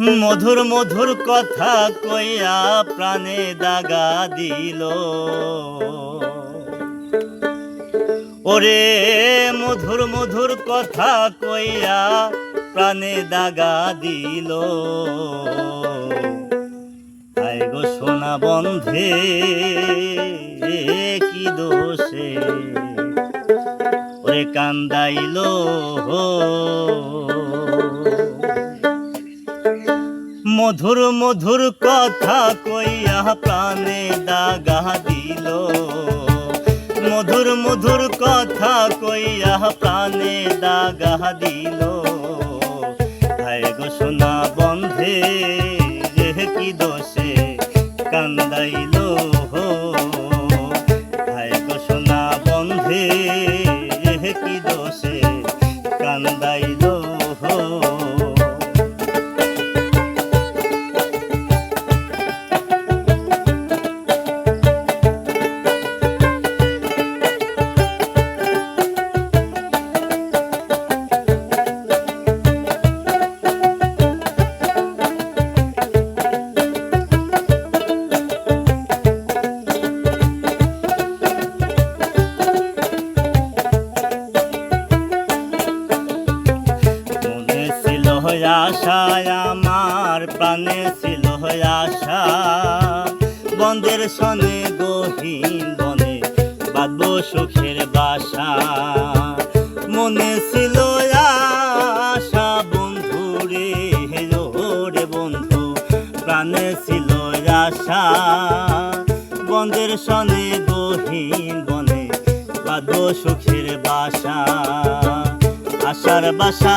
মধুর মধুর কথা কইয়া প্রাণে দাগা দিল। ওরে মধুর মধুর কথা কইয়া প্রাণে দাগা দিল। আয় গো সোনা বন্ধে, কি দোষে? ওরে কান্দাইল মধুর মধুর কথা কইয়া প্রাণে দাগা দিল। মধুর মধুর কথা কইয়া প্রাণে দাগা দিল। হায় গো সোনা বন্ধে আশায় আমার প্রাণে ছিল আশা। বন্ধের সনে গহীন বনে বাঁধব সুখের বাসা। মনে ছিল আশা, বন্ধু রে রে বন্ধু, প্রাণে ছিল আশা। বন্ধের সনে গহীন বনে বাঁধব সুখের বাসা। আশার বাসা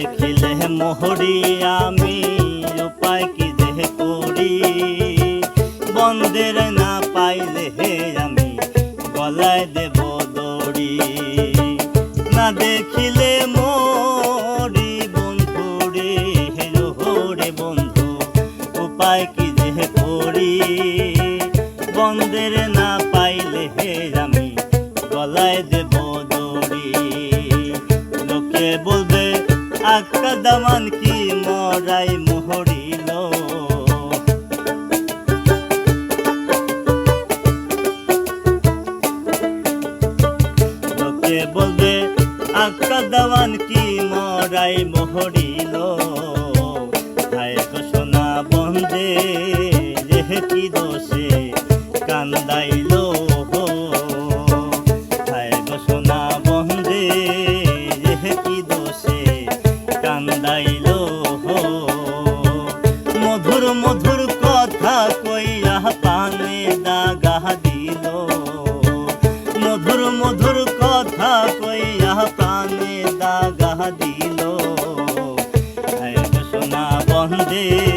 দেখিলে মোহরি আমি, উপায় কি যে করি? বন্ধের না পাইলে হে আমি, গলায় দেব দড়ি। না দেখিলে মরি বন্ধু রে রে বন্ধু, উপায় কি যে করি? বন্ধের না পাইলে হে আমি, গলায় দেব দড়ি। লোকে বলবে আক্কা কি মরাই মোহরিল? লোকে বলবে আক্কা কি মরাই মোহরিল? হায় সোনা বন্দে রে কি में